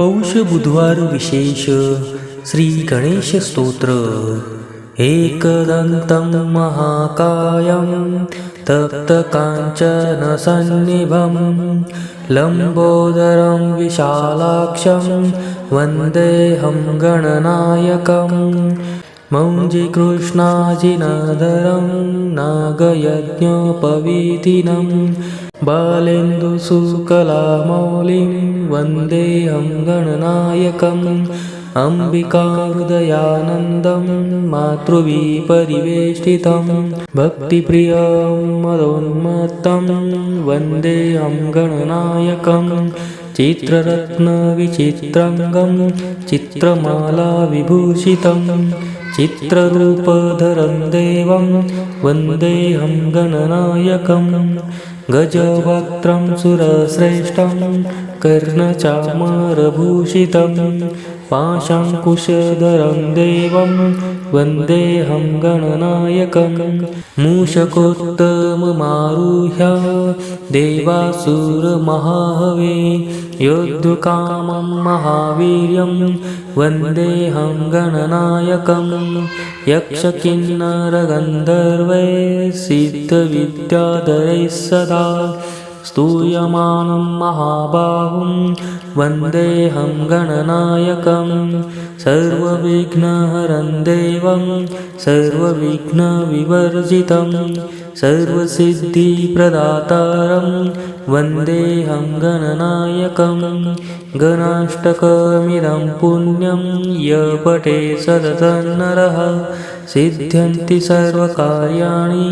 पौष बुधवार विशेष श्री गणेश स्तोत्र। एकदन्तं महाकायं तप्तकाञ्चनसन्निभं लम्बोदरं विशालाक्षं वन्देऽहं गणनायकं मौञ्जिकृष्णाजिनदरं नागयज्ञोपवीतिनं बालेन्दुसुकलामौलिं वन्देऽहं गणनायकम् अम्बिकाहृदयानन्दं मातृवीपरिवेष्टितं भक्तिप्रियं मदोन्मत्तं वन्देऽहं गणनायकं चित्ररत्नविचित्राङ्गं चित्रमालाविभूषितं चित्ररूपधरं देवं वन्देऽहं गणनायकं गजवक्त्रं सुरश्रेष्ठं कर्णचामरभूषितं पाशाङ्कुशधरं देवं वन्देऽहं गणनायकं मूषकोत्तममारुह्य देवासुरमहाहवे योद्धुकामं महावीर्यं वन्देऽहं गणनायकं यक्षकिन्नरगन्धर्वै सिद्धविद्याधरैः सदा स्तूयमानं महाबाहुं वन्देऽहं गणनायकं सर्वविघ्नहरं देवं सर्वविघ्नविवर्जितं सर्वसिद्धिप्रदातारं वन्देऽहं गणनायकं। गणाष्टकमिदं पुण्यं य पठे सततं नरः सिद्ध्यन्ति सर्वकार्याणि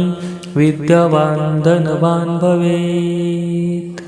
विद्यावान् धनवान् भवेत्।